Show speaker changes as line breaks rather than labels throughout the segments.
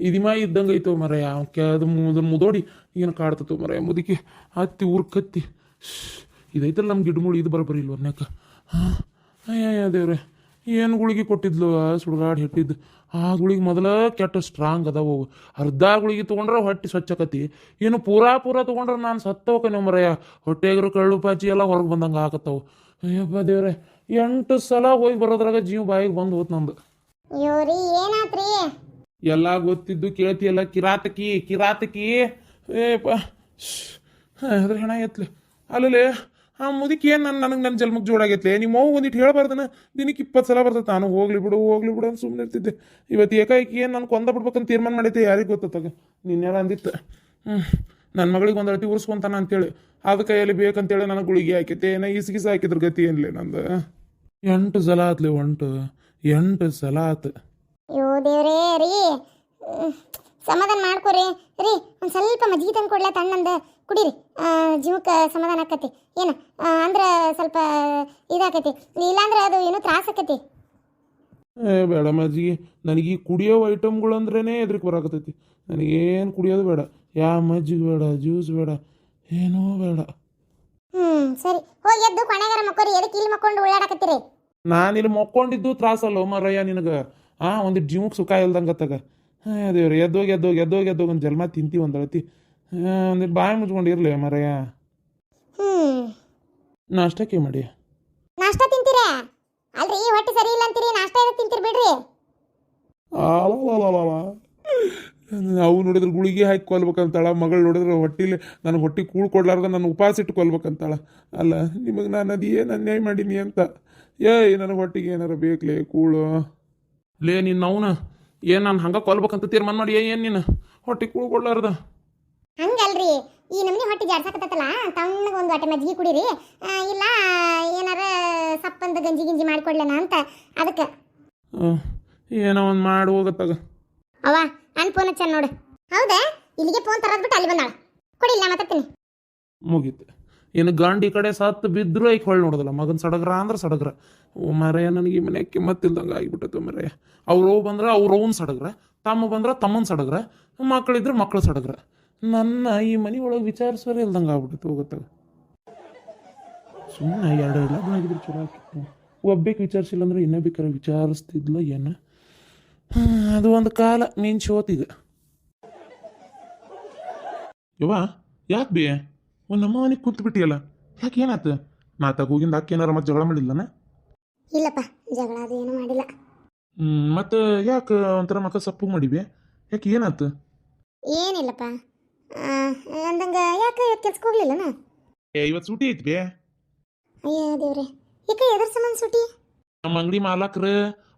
ಇದಿಮ ಇದ್ದಂಗೆ ಐತೋ ಮರ ಅವ್ನು ಅದು ಮುದ ಮುದೋಡಿ ಏನು ಕಾಡ್ತತೋ ಮರ ಮುದುಕಿ ಹತ್ತಿ, ಊರ್ ಕತ್ತಿ. ಇದೈತಲ್ಲ ನಮ್ಮ ಗಿಡಮುಳಿ ಇದು ಬರಬರಿ ಇಲ್ವ ಅನ್ನಕ ಹಾಂ? ಅಯ್ಯ ದೇವ್ರೆ. ಏನು ಗುಳಿಗೆ ಕೊಟ್ಟಿದ್ಲು ಸುಡುಗಾಡು ಹಿಟ್ಟಿದ್ದು? ಆ ಗುಳಿಗೆ ಮೊದಲ ಕೆಟ್ಟ ಸ್ಟ್ರಾಂಗ್ ಅದಾವು ಅರ್ಧ ಗುಳಿಗೆ ತೊಗೊಂಡ್ರೆ ಹೊಟ್ಟೆ ಸ್ವಚ್ಛಕತಿ ಏನು ಪೂರಾ, ಪೂರ ತೊಗೊಂಡ್ರೆ ನಾನು ಸತ್ತವಕನೆ ಮರಯ್ಯ ಹೊಟ್ಟೆಗರು ಕಳ್ಳು ಪಾಚಿ ಎಲ್ಲ ಹೊರಗೆ ಬಂದಂಗೆ ಆಗತ್ತವು. ಅಯ್ಯಪ್ಪ ದೇವ್ರೆ. ಎಂಟು ಸಲ ಹೋಗಿ ಬರೋದ್ರಾಗ ಜೀವ ಬಾಯಿಗೆ ಬಂದು ಹೋತ್ ನಂದು.
ಇವ್ರಿ ಏನಾತ್ರಿ?
ಎಲ್ಲ ಗೊತ್ತಿದ್ದು ಕೇಳ್ತಿಯಲ್ಲ ಕಿರಾತಕಿ ಕಿರಾತಕಿ. ಏಪ ಅದ್ರ ಹೆಣ ಎತ್ಲೆ. ಅಲ್ಲಲೇ ಆ ಮುದಿಕ್ ಏನು ನನ್ನ ನನಗೆ ನನ್ನ ಜನ್ಮಕ್ಕೆ ಜೋಡಾಗೈತ್ಲೆ ನಿಮ್ಮ ಅವ್ವ ಒಂದಿಟ್ಟು ಹೇಳ್ಬಾರ್ದನ? ದಿನಕ್ಕೆ ಇಪ್ಪತ್ತು ಸಲ ಬರ್ತದೆ ನಾನು ಹೋಗ್ಲಿ ಬಿಡು ಹೋಗ್ಲಿ ಬಿಡು ಅಂತ ಸುಮ್ಮನೆ ಇರ್ತಿದ್ದೆ. ಇವತ್ತು ಏಕಾಏಕಿ ಏನು ನಾನು ಕೊಂದ ಬಿಡ್ಬೇಕಂತ ತೀರ್ಮಾನ ಮಾಡೈತೆ ಯಾರಿಗೆ ಗೊತ್ತಾಗ ನಿನ್ನೆಲ್ಲ ಅಂದಿತ್ತು. ಹ್ಞೂ ನನ್ನ ಮಗಳಿಗೆ ಒಂದು ಅಳತಿ ಉರ್ಸ್ಕೊಂತಾನ ಅಂತೇಳಿ. ಅದ ಕೈಯಲ್ಲಿ ಬೇಕಂತೇಳಿ ನನಗೆ ಗುಳಿಗೆ ಹಾಕೈತೆ ಏನೋ ಇಸ್ಗಿಸ ಹಾಕಿದ್ರ ಗತಿ ಏನ್ಲಿ ನಂದು? ಎಂಟು ಸಲ ಆತ್ಲಿ ಒಂಟು. ಎಂಟು ಸಲ ಆತು.
ಅಯ್ಯೋ ದೇವ್ರೇ ರೀ. ಸಮಾಧಾನ ಮಾಡ್ಕೊರಿ ರೀ ಒಂದು ಸ್ವಲ್ಪ ಮಜ್ಜಿಗೆ ತಂದು ಕೊಡ್ಲಾ ತಣ್ಣಂದ ಕುಡೀರಿ. ಜೀವಕ್ಕ ಸಮಾಧಾನ ಆಕತಿ. ಏನು ಅಂದ್ರೆ ಸ್ವಲ್ಪ ಇದಾಕತಿ. ಇಲ್ಲಾಂದ್ರೆ ಅದು ಏನು ತ್ರಾಸ ಆಕತಿ.
ಏ ಬೇಡ ಮಜ್ಜಿಗೆ ನನಗೆ ಈ ಕುಡಿಯೋ ಐಟಮ್ಗಳು ಅಂದ್ರೇ ಎದ್ರಿಗೆ ಬರಾಕತ್ತೈತಿ. ನನಗೇನು ಕುಡಿಯೋದು ಬೇಡ. ಯಾವ ಮಜ್ಜಿಗೆ ಬೇಡ ಜ್ಯೂಸ್ ಬೇಡ ಏನೂ ಬೇಡ.
ಹ್ಮ್ ಸರಿ. ಹೋಗಿ ಎದ್ದು ಕೊನೆಗಾರ ಮಕ್ಕೋರಿ. ಎದಕ್ಕೆ ಇಲ್ಲಿ ಮಕ್ಕೊಂಡು ಉಳ್ಳಾಡಕತ್ತೀರಿ?
ನಾನು ಇಲ್ಲಿ ಮಕ್ಕೊಂಡಿದ್ದು ತ್ರಾಸಲ್ಲ ಮರಯ್ಯ ನಿನಗೆ? ಹಾ ಒಂದು ಜೀವಕ್ಕೆ ಸುಖ ಇಲ್ದಂಗತ್ತಾಗ ತಗ. ಹಾಂ ದೇವ್ರಿ ಎದ್ದೋಗಿ ಎದ್ದೋಗಿ ಎದ್ದೋಗಿ ಎದ್ದೋಗಿ ಒಂದು ಜನ್ಮ ತಿಂತೀವಿ ಒಂದು ಅಳತಿ. ಒಂದು ಬಾಯಿ ಮುಚ್ಕೊಂಡಿರ್ಲಿ ಇರಲಿ ಮರಯ್ಯ.
ಹ್ಞೂ
ನಾಷ್ಟಕ್ಕೆ ಮಾಡಿ.
ನಾಷ್ಟ ತಿಂತೀರಾ? ಅಲ್ರಿ ಹೊಟ್ಟೆ ಸರಿ ಇಲ್ಲ ಅಂತೀರಿ. ನಾಷ್ಟ ಎದಕ್ಕೆ ತಿಂತೀರಿ ಬಿಡ್ರಿ?
ಅವು ನೋಡಿದ್ರೆ ಗುಳಿಗೆ ಹಾಕಿ ಕೊಲ್ಬೇಕಂತಾಳ ಮಗಳು ನೋಡಿದ್ರೆ ಹೊಟ್ಟಿಲಿ ನನಗೆ ಹೊಟ್ಟಿ ಕೂಳು ಕೊಡ್ಲಾರ್ದ ನಾನು ಉಪವಾಸ ಇಟ್ಟು ಕೊಲ್ಬೇಕಂತಾಳ. ಅಲ್ಲ ನಿಮಗೆ ನಾನು ಅದು ಏನು ಅನ್ಯಾಯ ಮಾಡೀನಿ ಅಂತ? ಏಯ್ ನನಗೆ ಹೊಟ್ಟಿಗೆ ಏನಾರ ಬೇಕಲೇ ಕೂಳು. ಲೇ ನಿನ್ನ ಅವನ ಏನು ನಾನು ಹಂಗೆ ಕೊಲ್ಬೇಕಂತ ತೀರ್ಮಾನ ಮಾಡಿ ಏನು ನೀನು? ಹೊಟ್ಟೆ ಕೂಳು ಕೊಡ್ಲಾರ್ದ.
ಹಂಗಲ್ರಿ ಈ ನಮ್ನಿ ಹೊಟ್ಟೆ ಜಾಡ್ಸಕತ್ತಲ್ಲ ತಣ್ಣಗೆ ಒಂದು ಹೊಟ್ಟೆ ಮಜ್ಜಿಗೆ ಕುಡೀರಿ ಇಲ್ಲ ಏನಾರ ಸಪ್ಪಂದ ಗಂಜಿ ಗಿಂಜಿ ಮಾಡಿಕೊಡ್ಲೇನ ಅಂತ ಅದಕ್ಕೆ.
ಏನೋ ಒಂದು ಮಾಡಿ ಹೋಗತ್ತಾಗ.
ಅವ ನನ್ನ ಫೋನ್ ಹಚ್ಚ ನೋಡು. ಹೌದಾ? ಇಲ್ಲಿಗೆ ಫೋನ್ ತರದ್ಬಿಟ್ಟು ಅಲ್ಲಿ ಬಂದಾಳ. ಕೊಡಿಲ್ಲ ಮಾತಾಡ್ತೀನಿ.
ಮುಗೀತು. ಏನು ಗಾಂಡಿ ಕಡೆ ಸತ್ತು ಬಿದ್ದರೂ ಐಕ್ ಹೊಳ್ಳಿ ನೋಡೋದಿಲ್ಲ. ಮಗನ ಸಡಗ್ರ ಅಂದ್ರೆ ಸಡಗ್ರ. ಓ ಮರೆಯ ನನಗೆ ಈ ಮನೆ ಕಿಮ್ಮತ್ತಿಲ್ದಂಗೆ ಆಗಿಬಿಟ್ಟೈತೆ ಮರೆಯ ಅವ್ರು ಬಂದ್ರೆ ಅವ್ರ ಅವ್ನ ಸಡಗ್ರ. ತಮ್ಮ ಬಂದ್ರೆ ತಮ್ಮನ ಸಡಗ್ರ. ಮಕ್ಕಳಿದ್ರೆ ಮಕ್ಕಳು ಸಡಗ್ರ. ನನ್ನ ಈ ಮನೆ ಒಳಗೆ ವಿಚಾರಿಸೋರೇ ಇಲ್ದಂಗೆ ಆಗ್ಬಿಟ್ಟೈತೆ ಹೋಗುತ್ತಾಗ ಸುಮ್ಮನೆ ಎರಡು ಲಗ್ನ ಆಗಿದ್ರೆ ಚಲೋ ಆಗ್ತಿತ್ತು. ಒಬ್ಬೇಕು ವಿಚಾರಿಸಿಲ್ಲ ಅಂದ್ರೆ ಇನ್ನೂ ಬೇಕಾದ್ರೆ ವಿಚಾರಿಸ್ತಿದ್ಲ ಏನು? ಅದು ಒಂದು ಕಾಲ ನೀನು ಶೋತಿಗ ಯವ್ವ ಯಾಕೆ ಬಿ? ಒಂದು ನಮ್ಮ ಮನೆಗೆ ಕೂತ್ ಬಿಟ್ಟಿಯಲ್ಲ ಯಾಕೆ ಏನಾಯ್ತು ನಾ ತಗೋಗಿಂದ ಅಕ್ಕ ಏನಾರ ಮತ್ತೆ ಜಗಳ ಮಾಡಿಲ್ಲನ
ಇಲ್ಲಪ್ಪ ಜಗಳ ಅದು ಏನು ಮಾಡಿಲ್ಲ.
ಹ್ಞೂ ಮತ್ತು ಯಾಕೆ ಒಂಥರ ಮಕ್ಕ ಸಪ್ಪು ಮಾಡಿವಿ ಯಾಕೆ ಏನಾಯ್ತು
ಏನಿಲ್ಲಪ್ಪ. ಆ, ಅಂದಂಗೆ ಯಾಕೆ ಇವತ್ತು ಕೆಲ್ಸಕ್ಕೆ ಹೋಗ್ಲಿಲ್ಲನ?
ಏ ಇವತ್ತು ಸೂಟಿ ಐತಿ ಬೇ
ಅಯ್ಯೋ ದೇವ್ರೆ ಯಾಕೆ ಎದ್ರ ಸಂಬಂಧ ಸೂಟಿ?
ನಮ್ಮ ಅಂಗಡಿ ಮಾಲಕ್ರು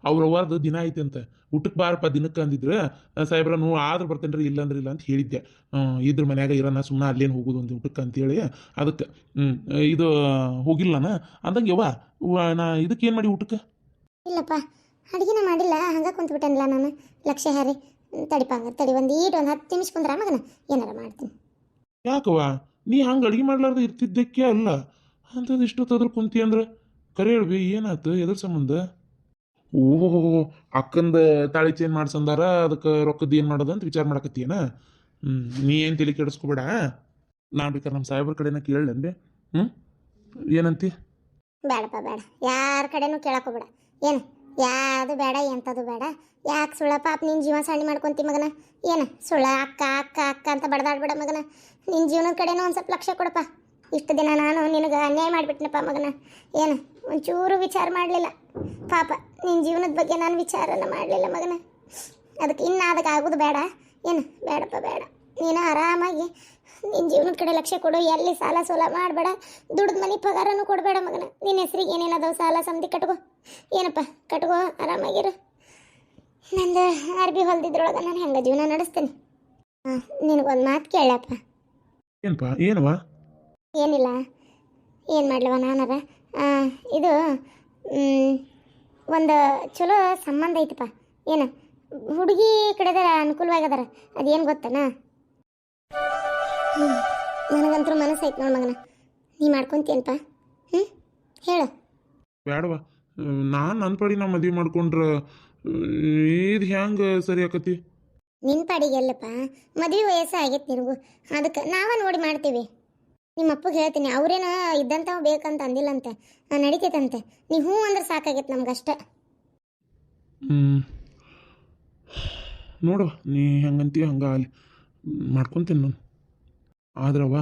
ಅವ್ರ ಅವ್ರದ್ದು ದಿನ ಐತೆ ಅಂತ. ಊಟಕ್ಕೆ ಬಾರಪ್ಪ ದಿನಕ್ಕೆ ಅಂದಿದ್ರೆ ಸಾಹೇಬ್ರ ನೋ ಆದ್ರೆ ಬರ್ತೇನೆ ರೀ ಇಲ್ಲಾಂದ್ರೆ ಇಲ್ಲ ಅಂತ ಹೇಳಿದ್ದೆ. ಇದ್ರ ಮನ್ಯಾಗ ಇರೋಣ ಸುಮ್ಮನೆ ಅಲ್ಲೇನು ಹೋಗೋದು? ಒಂದು ಊಟಕ್ಕೆ ಅಂತೇಳಿ ಅದಕ್ಕೆ ಹ್ಞೂ ಇದು ಹೋಗಿಲ್ಲನ ಅಂದಂಗೆ ಯವ್ವ ನಾ ಇದಕ್ಕೆ ಏನು ಮಾಡಿ ಊಟಕ್ಕೆ?
ಇಲ್ಲಪ್ಪ ಅಡುಗೆನ ಮಾಡಿಲ್ಲ ಹಂಗೆ ಕುಂತ್ಬಿಟ್ಟೇನಲ್ಲ ನಾನು. ಲಕ್ಷ್ಯ ಹಾರಿ ತಡಿಪ ತಡಿ ಒಂದು ಈಟ್ ಒಂದು ಹತ್ತು ನಿಮಿಷ ಕುಂದ್ರ ಮಗನ ಏನಾರ ಮಾಡ್ತೀನಿ.
ಯಾಕವ್ವ ನೀ ಹಂಗೆ ಅಡುಗೆ ಮಾಡ್ಲಾರ್ದು ಇರ್ತಿದ್ದಕ್ಕೆ ಅಲ್ಲ ಅಂಥದ್ದು ಇಷ್ಟೊತ್ತಾದ್ರೂ ಕುಂತಿ ಅಂದ್ರೆ ಕರೆ ಹೇಳ್ಬಿ ಏನಾಯ್ತು ಎದ್ರ ಸಂಬಂಧ? ಓಹೋ ಅಕ್ಕಂದ ತಾಳಿ ಚೇಂಜ್ ಮಾಡ್ಸಂದಾರ, ಅದಕ್ಕೆ ರೊಕ್ಕದ ಏನು ಮಾಡೋದು ಅಂತ ವಿಚಾರ ಮಾಡಕತ್ತೀಯನ? ಹ್ಞೂ ನೀ ಏನು ತಿಳಿ ಕೆಡಿಸ್ಕೊಬೇಡ. ನಾ ಬೇಕಾದ್ರೆ ನಮ್ಮ ಸಾಹೇಬ್ರ ಕಡೆನ ಕೇಳಂಬೆ ಹ್ಞೂ ಏನಂತಿ?
ಬೇಡಪ್ಪ, ಬೇಡ. ಯಾರ ಕಡೆನೂ ಕೇಳಕ್ಕೆ ಹೋಗ್ಬೇಡ. ಏನು ಯಾವುದು ಬೇಡ ಎಂಥದ್ದು ಬೇಡ. ಯಾಕೆ ಸುಳ್ಳ ಪಾಪ ನಿನ್ನ ಜೀವನ ಸಣ್ಣ ಮಾಡ್ಕೊಂತಿ ಮಗನ? ಏನು, ಸುಳ್ಳ ಅಕ್ಕ ಅಕ್ಕ ಅಕ್ಕ ಅಂತ ಬಡದಾಡ್ಬೇಡ ಮಗನ? ನಿನ್ನ ಜೀವನದ ಕಡೆನೂ ಒಂದು ಸ್ವಲ್ಪ ಲಕ್ಷ್ಯ ಕೊಡಪ್ಪ. ಇಷ್ಟು ದಿನ ನಾನು ನಿನಗೆ ಅನ್ಯಾಯ ಮಾಡಿಬಿಟ್ನಪ್ಪ ಮಗನ. ಏನು, ಒಂಚೂರು ವಿಚಾರ ಮಾಡಲಿಲ್ಲ. ಪಾಪ ನಿನ್ನ ಜೀವನದ ಬಗ್ಗೆ ನಾನು ವಿಚಾರನ ಮಾಡಲಿಲ್ಲ ಮಗನ. ಅದಕ್ಕೆ ಇನ್ನು ಅದಕ್ಕೆ ಆಗೋದು ಬೇಡ. ಏನು, ಬೇಡಪ್ಪ, ಬೇಡ. ನೀನು ಆರಾಮಾಗಿ ನಿನ್ನ ಜೀವನದ ಕಡೆ ಲಕ್ಷ್ಯ ಕೊಡು. ಎಲ್ಲಿ ಸಾಲ ಸೋಲ ಮಾಡಬೇಡ. ದುಡ್ದು ಮನೆ ಪಗಾರನು ಕೊಡಬೇಡ ಮಗನ. ನಿನ್ನ ಹೆಸ್ರಿಗೆ ಏನೇನದವು ಸಾಲ ಸಂದಿ ಕಟ್ಕೋ. ಏನಪ್ಪ, ಕಟ್ಕೋ, ಆರಾಮಾಗಿರು. ನಂದು ಅರ್ಬಿ ಹೊಲ್ದಿದ್ರೊಳಗೆ ನಾನು ಹೆಂಗೆ ಜೀವನ ನಡೆಸ್ತೇನೆ? ಹಾಂ ನಿನಗೊಂದು ಮಾತು ಕೇಳಪ್ಪ.
ಏನಪ್ಪ ಏನವ
ಏನಿಲ್ಲ. ಏನು ಮಾಡ್ಲವ ನಾನದ? ಇದು ಒಂದು ಚಲೋ ಸಂಬಂಧ ಐತಪ್ಪ. ಏನು ಹುಡುಗಿ ಕಡೆದಾರ ಅನುಕೂಲವಾಗದಾರ? ಅದೇನು ಗೊತ್ತನ? ಹ್ಞೂ ನನಗಂತೂ ಮನಸ್ಸು ಐತೆ ನೋಡ ಮಗನ. ನೀ ಮಾಡ್ಕೊಂತೀಯನಪ್ಪ ಹ್ಞೂ ಹೇಳು.
ಬೇಡವ ನಾನು ನನ್ನ ಪಾಡಿ ನಾ ಮದುವೆ ಮಾಡ್ಕೊಂಡ್ರೆ ಇದು ಹೆಂಗೆ ಸರಿ ಆಕತಿ?
ನಿನ್ನ ಪಾಡಿಗೆ ಎಲ್ಲಪ್ಪ. ಮದುವೆ ವಯಸ್ಸು ಆಗೈತೆ ನಿನಗೂ. ಅದಕ್ಕೆ ನಾವ ನೋಡಿ ಮಾಡ್ತೀವಿ. ನಿಮ್ಮ ಅಪ್ಪಗೆ ಹೇಳ್ತೀನಿ, ಅವ್ರೇನ ಇದ್ದಂಥವು ಬೇಕಂತ ಅಂದಿಲ್ಲಂತೆ ನಡೀತೈತಂತೆ. ನೀವು ಹ್ಞೂ ಅಂದ್ರೆ ಸಾಕಾಗೈತೆ ನಮ್ಗಷ್ಟೇ.
ಹ್ಞೂ ನೋಡುವ ನೀ ಹೆಂಗಂತೀಯ ಹಂಗೆ ಅಲ್ಲಿ ಮಾಡ್ಕೊತೀನಿ ನಾನು. ಆದ್ರವ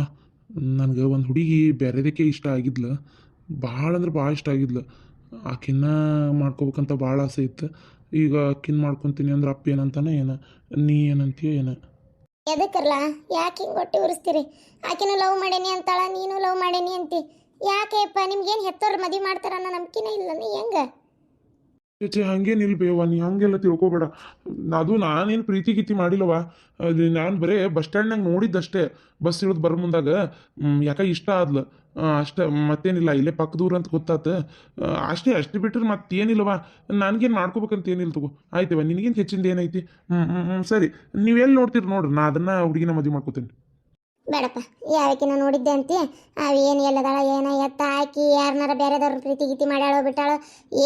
ನನಗೆ ಒಂದು ಹುಡುಗಿ ಬೇರೆದಕ್ಕೆ ಇಷ್ಟ ಆಗಿದ್ಲು, ಭಾಳ ಅಂದ್ರೆ ಭಾಳ ಇಷ್ಟ ಆಗಿದ್ಲು. ಆಕಿನ್ನ ಮಾಡ್ಕೋಬೇಕಂತ ಭಾಳ ಆಸೆ ಇತ್ತು. ಈಗ ಆಕಿನ ಮಾಡ್ಕೊತೀನಿ ಅಂದ್ರೆ ಅಪ್ಪ ಏನಂತಾನೆ ಏನ, ನೀ ಏನಂತೀಯ ಏನ?
ಎದಕ್ಕಲ್ಲ ಯಾಕೆ ಹಿಂಗೆ ಹೊಟ್ಟೆ ಉರಿಸ್ತೀರಿ ಆಕೆನೂ ಲವ್ ಮಾಡೇನಿ ಅಂತಾಳ, ನೀನು ಲವ್ ಮಾಡೇನಿ ಅಂತಿ. ಯಾಕೆಪ್ಪ ನಿಮ್ಗೇನು ಹೆತ್ತೋರು ಮದುವೆ ಮಾಡ್ತಾರ ಅನ್ನೋ ನಂಬಿಕೆನೇ ಇಲ್ಲ ನೀ ಹೆಂಗೆ?
ಚೇಚೆ ಹಂಗೇನಿಲ್ಲ ಬೇವ ನೀ ಹಂಗೆಲ್ಲ ತಿಳ್ಕೊಬೇಡ. ಅದು ನಾನೇನು ಪ್ರೀತಿ ಗೀತಿ ಮಾಡಿಲ್ಲವ ಅದು ನಾನು ಬರೇ ಬಸ್ ಸ್ಟ್ಯಾಂಡ್ನಾಗ ನೋಡಿದ್ದಷ್ಟೇ, ಬಸ್ ಇಳಿದು ಬರೋ ಮುಂದಾಗ. ಯಾಕ ಇಷ್ಟ ಆದ್ಲು? ಅಷ್ಟೇ, ಮತ್ತೇನಿಲ್ಲ, ಇಲ್ಲೇ ಪಕ್ಕದೂರ ಅಂತ ಗೊತ್ತಾತ. ಅಷ್ಟೇ, ಅಷ್ಟು ಬಿಟ್ಟರೆ ಮತ್ತೇನಿಲ್ಲವ ನನಗೇನು ಮಾಡ್ಕೋಬೇಕಂತ ಏನಿಲ್ಲ ತಗೋ. ಆಯ್ತವ ನಿನಗೇನು ಹೆಚ್ಚಿಂದ ಏನೈತಿ? ಹ್ಞೂ ಹ್ಞೂ ಸರಿ. ನೀವೆಲ್ಲಿ ನೋಡ್ತೀರಿ ನೋಡ್ರಿ, ನಾ ಅದನ್ನು ಹುಡುಗಿನ ಮದುವೆ ಮಾಡ್ಕೋತೀನಿ.
ಬೇಡಪ್ಪ ಯಾವಕಿನ ನೋಡಿದ್ದೆ ಅಂತಿ. ಅವು ಏನು ಎಲ್ಲದಾಳ ಏನ ಎತ್ತ ಹಾಕಿ ಯಾರನ್ನಾರ ಬೇರೆದವ್ರ ಪ್ರೀತಿ ಗೀತಿ ಮಾಡ್ಯಾಳೋ ಬಿಟ್ಟಾಳೋ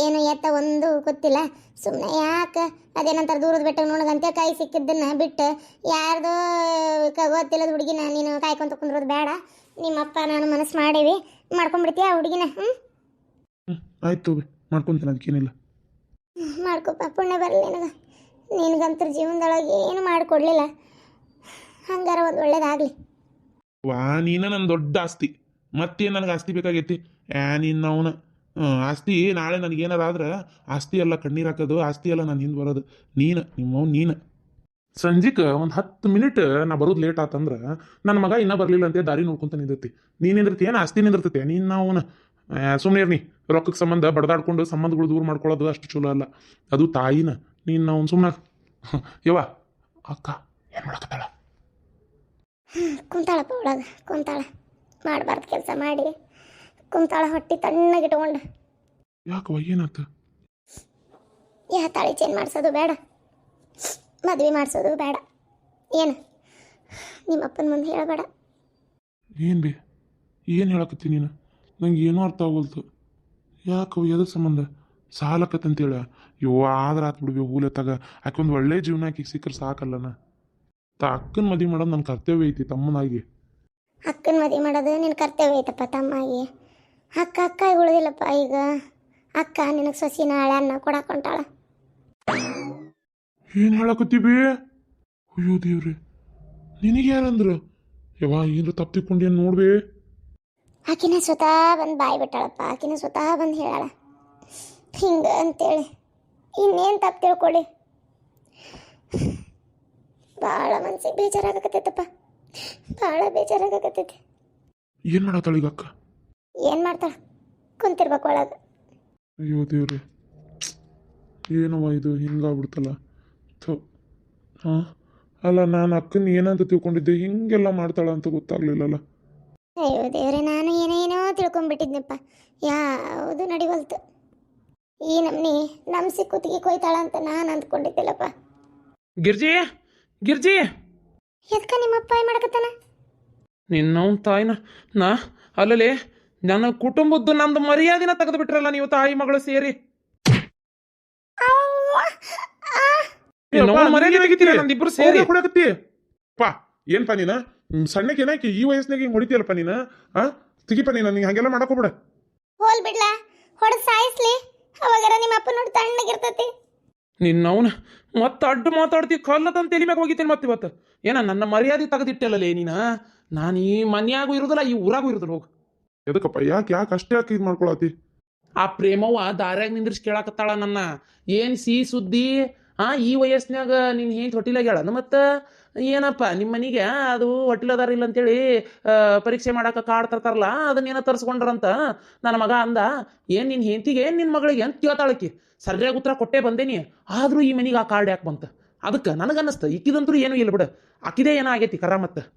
ಏನು ಎತ್ತ ಒಂದು ಗೊತ್ತಿಲ್ಲ. ಸುಮ್ಮನೆ ಯಾಕೆ ಅದೇನಂತಾರ ದೂರದ ಬೆಟ್ಟ ನೋಡಗಂತೆ ಕೈ ಸಿಕ್ಕಿದ್ದನ್ನ ಬಿಟ್ಟು ಯಾರ್ದೋ ಗೊತ್ತಿಲ್ಲದ ಹುಡುಗಿನ ನೀನು ಕಾಯ್ಕೊಂತ ಕುಂದ್ರೋದು ಬೇಡ. ನಿಮ್ಮಪ್ಪ ನಾನು ಮನಸ್ಸು ಮಾಡೀವಿ ಮಾಡ್ಕೊಂಡ್ಬಿಡ್ತೀಯ ಆ ಹುಡುಗಿನ ಹ್ಞೂ
ಆಯ್ತು ಮಾಡ್ಕೊಂತೀನಿ ಮಾಡ್ಕೊತೀನಿ ಅದಕ್ಕೇನಿಲ್ಲ.
ಮಾಡ್ಕೊಪ್ಪ ಪುಣ್ಯ ಬರಲಿ ನಿನಗೆ. ನಿನಗಂತೂ ಜೀವನದೊಳಗೆ ಏನು ಮಾಡಿಕೊಡ್ಲಿಲ್ಲ. ಹಂಗಾರ ಒಂದು ಒಳ್ಳೇದಾಗಲಿ.
ವಾ, ನೀನ ನನ್ನ ದೊಡ್ಡ ಆಸ್ತಿ. ಮತ್ತೇನು ನನಗೆ ಆಸ್ತಿ ಬೇಕಾಗೈತಿ? ಏ, ನೀನು ಅವನ. ಆಸ್ತಿ ನಾಳೆ ನನಗೇನಾದ್ರೆ ಆಸ್ತಿ ಎಲ್ಲ ಕಣ್ಣೀರು ಹಾಕೋದು, ಆಸ್ತಿ ಎಲ್ಲ ನಾನು ಹಿಂದೆ ಬರೋದು. ನೀನು ನಿಮ್ಮವ್ ನೀನು. ಸಂಜೀಕ್ ಒಂದು ಹತ್ತು ಮಿನಿಟ್ ನಾ ಬರೋದು ಲೇಟ್ ಆತಂದ್ರೆ ನನ್ನ ಮಗ ಇನ್ನೂ ಬರಲಿಲ್ಲ ಅಂತ ದಾರಿ ನೋಡ್ಕೊಂತ ನಿಂದಿರ್ತಿ. ನೀನು ನಿಂದಿರ್ತಿ, ಏನು ಆಸ್ತಿ ನಿಂದಿರ್ತೈತೆ ನೀನು ಅವನ. ಸುಮ್ಮನೆ ಇರ್ನಿ. ರೊಕ್ಕಕ್ಕೆ ಸಂಬಂಧ ಬಡದಾಡ್ಕೊಂಡು ಸಂಬಂಧಗಳು ದೂರ ಮಾಡ್ಕೊಳ್ಳೋದು ಅಷ್ಟು ಚಲೋ ಅಲ್ಲ. ಅದು ತಾಯಿನ. ನೀನು ಅವ್ನು ಸುಮ್ಮನೆ ಯವ್ವ, ಅಕ್ಕ, ಏನು ಮಾಡಕತ್ತಾಳ?
ಕುಂತಾಳಪ್ಪ ಒಳಗೆ ಕುಂತಾಳ. ಮಾಡಬಾರ್ದು ಕೆಲಸ ಮಾಡಿ. ಕುಂತಾಳ ಹೊಟ್ಟಿ ತಣ್ಣಗಿಟ್ಕೊಂಡು
ಯಾಕವ್ವ ಏನಾತ?
ಯಾ ತಾಳಿ ಚೇಂಜ್ ಮಾಡಿಸೋದು ಬೇಡ. ಮದುವೆ ಮಾಡಿಸೋದು ಬೇಡ. ಏನು? ನಿಮ್ಮ ಅಪ್ಪನ ಮುಂದೆ ಹೇಳಬೇಡ.
ಏನು ಬಿ? ಏನು ಹೇಳಕತ್ತಿ ನೀನು? ನಂಗೆ ಏನೂ ಅರ್ಥ ಆಗೋಲ್ತು ಯಾಕವು ಎದ್ರ ಸಂಬಂಧ? ಸಾಲಕತ್ತಂತೇಳ? ಯೋ ಆದ್ರೆ ಆತ್ ಬಿಡ್ಬಿ ಹೂಲೆ ತಗ ಆಕೆ ಒಂದು ಒಳ್ಳೆ ಜೀವನ ಆಕಿಗೆ ಸಿಕ್ಕರೆ ಸಾಕಲ್ಲನ? ತ ಅಕ್ಕನ ಮದುವೆ ಮಾಡೋದು ನನ್ನ ಕರ್ತವ್ಯ ಐತಿ ತಮ್ಮನಾಗಿ.
ಅಕ್ಕನ ಮದುವೆ ಮಾಡೋದು ನಿನ್ನ ಕರ್ತವ್ಯ ಐತಪ್ಪ ತಮ್ಮಾಗಿ. ಅಕ್ಕ ಅಕ್ಕ ಉಳಿದಿಲ್ಲಪ್ಪ ಈಗ. ಅಕ್ಕ ನಿನಗೆ ಸೊಸಿನ ಹಳೆಯನ್ನ ಕೊಡಾಕೊಂಟಾಳ
ಏನು ಹೇಳಕತ್ತೀವಿ? ಅಯ್ಯೋ ದೇವ್ರಿ ನಿನಗೆ ಯಾರಂದ್ರು? ಯವ್ವ ಏನ್ರ ತಪ್ಪು ತಿಳ್ಕೊಂಡೇನು ನೋಡ್ಬೇ.
ಆಕಿನ ಸ್ವತಃ ಬಂದು ಬಾಯಿ ಬಿಟ್ಟಾಳಪ್ಪ ಆಕಿನ ಸ್ವತಃ ಬಂದು ಹೇಳಾಳ. ಹಿಂಗೆ ಅಂತೇಳಿ ಇನ್ನೇನು ತಪ್ಪು ತಿಳ್ಕೊಳ್ಳಿ? ಭಾಳ ಮನ್ಸಿಗೆ ಬೇಜಾರಾಗಕತ್ತೈತಪ್ಪ. ಭಾಳ ಬೇಜಾರಾಗಕತ್ತೈತಿ.
ಏನು ಮಾಡತ್ತಾಳ ಈಗ ಅಕ್ಕ?
ಏನು ಮಾಡ್ತಾಳ? ಕುಂತಿರ್ಬೇಕು ಒಳಗೆ.
ಅಯ್ಯೋ ದೇವ್ರೆ. ಏನವ ಇದು? ಹಿಂಗಾಗ್ಬಿಡ್ತಲ್ಲ. ಥೋ. ಹಾಂ? ಅಲ್ಲ ನಾನು ಅಕ್ಕನ ಏನಂತ ತಿಳ್ಕೊಂಡಿದ್ದೆ? ಹಿಂಗೆಲ್ಲ ಮಾಡ್ತಾಳ ಅಂತ ಗೊತ್ತಾಗ್ಲಿಲ್ಲಲ್ಲ.
ಅಯ್ಯೋ ದೇವ್ರೆ ನಾನು ಏನೇನೋ ತಿಳ್ಕೊಂಡ್ಬಿಟ್ಟಿದ್ನಪ್ಪ ಯಾವುದು ನಡಿವಲ್ತು? ಈ ನಮ್ನಿ ನಮ್ಸಿ ಕುತ್ತಿಗೆ ಕೊಯ್ತಾಳ ಅಂತ ನಾನು ಅಂದ್ಕೊಂಡಿದ್ದಿಲ್ಲಪ್ಪ.
ಗಿರ್ಜಿ! ಗಿರ್ಜಿ!
ಎದಕ್ಕ ನಿಮ್ಮಪ್ಪ ಏನ್ ಮಾಡಕತ್ತಾನ?
ನಿನ್ನವನ್ ತಾಯಿನ ನಾ ಅಲ್ಲಲೇ ನನ್ನ ಕುಟುಂಬದ್ದು ನಂದು ಮರ್ಯಾದಿನ ತೆಗೆದು ಬಿಟ್ರಲ್ಲ ನೀವು ತಾಯಿ ಮಗಳು ಸೇರಿ. ನಂದಿಬ್ರು ಸೇರಿ. ಹೊಡಕತ್ತಿ ಪಾ ಏನ್ಪ ನೀನ? ಸಣ್ಣಕ್ಕೆ ಏನಾಕಿ ಈ ವಯಸ್ಸಿನಾಗ ಹಿಂಗೆ ಹೊಡಿತೀಯಲ್ಪ ನೀನ? ಆ? ತಿಗಿಪ ನೀನ ನಿಂಗೆ ಹಂಗೆಲ್ಲ ಮಾಡಕೋಬಿಡ
ಹೋಲ್ ಬಿಡ್ಲಾ? ಹೊಡೆದ್ ಸಾಯಿಸ್ಲಿ. ಅವಾಗರ ನಿಮ್ಮ ಅಪ್ಪ ನೋಡಿ ತಣ್ಣಗಿರ್ತತಿ.
ನಿನ್ನವನ ಮತ್ತೆ ಅಡ್ಡು ಮಾತಾಡ್ತಿ ಕಲ್ಲದಂತ ತಲೆ ಮ್ಯಾಗ ಹೋಗಿತ್ತೇನೆ ಮತ್ತೆ ಇವತ್ತು. ಏನ ನನ್ನ ಮರ್ಯಾದೆ ತೆಗೆದಿಟ್ಟಲ್ಲ ನೀನ? ನಾನು ಈ ಮನ್ಯಾಗೂ ಇರೋದಿಲ್ಲ ಈ ಊರಾಗೂ ಇರೋದಿಲ್ಲ ಹೋಗು. ಎದಕ್ಕಪ್ಪ ಯಾಕೆ ಯಾಕೆ ಅಷ್ಟೇ ಯಾಕೆ ಇದು ಮಾಡ್ಕೊಳತಿ ಆ ಪ್ರೇಮವ್ವ ದಾರ್ಯಾಗ ನಿಂದ್ರಿಸಿ ಕೇಳಾಕತ್ತಾಳ ನನ್ನ. ಏನ್ ಸಿಹಿ ಸುದ್ದಿ? ಆ ಈ ವಯಸ್ಸಿನಾಗ ನಿನ್ ಹೆಂಗ್ ಹೊಟ್ಟಿಲಾಗ ಹೇಳನ ಮತ್ತ? ಏನಪ್ಪ ನಿಮ್ಮ ಮನೆಗೆ ಅದು ಹೊಟ್ಲದಾರ ಇಲ್ಲ ಅಂತೇಳಿ ಪರೀಕ್ಷೆ ಮಾಡಾಕ ಕಾರ್ಡ್ ತರ್ತಾರಲ್ಲ ಏನೋ ತರಿಸ್ಕೊಂಡ್ರಂತ ನನ್ನ ಮಗ ಅಂದ, ಏನ್ ನಿನ್ನ ಹೆಂಡತಿಗೆ, ಏನು ನಿನ್ನ ಮಗಳಿಗೆ? ಅಂತ ಕೇಳ್ತಾಳಕಿ. ಸರಿಯಾಗಿ ಉತ್ತರ ಕೊಟ್ಟೆ ಬಂದೇನಿ. ಆದ್ರೂ ಈ ಮನೆಗೆ ಆ ಕಾರ್ಡ್ ಯಾಕೆ ಬಂತ? ಅದಕ್ಕೆ ನನಗನ್ನಿಸ್ತ. ಇಕ್ಕಿದಂತೂ ಏನೂ ಇಲ್ಲ ಬಿಡು. ಅಕ್ಕಿದೇ ಏನೋ ಆಗೈತಿ ಕರ ಮತ್ತೆ.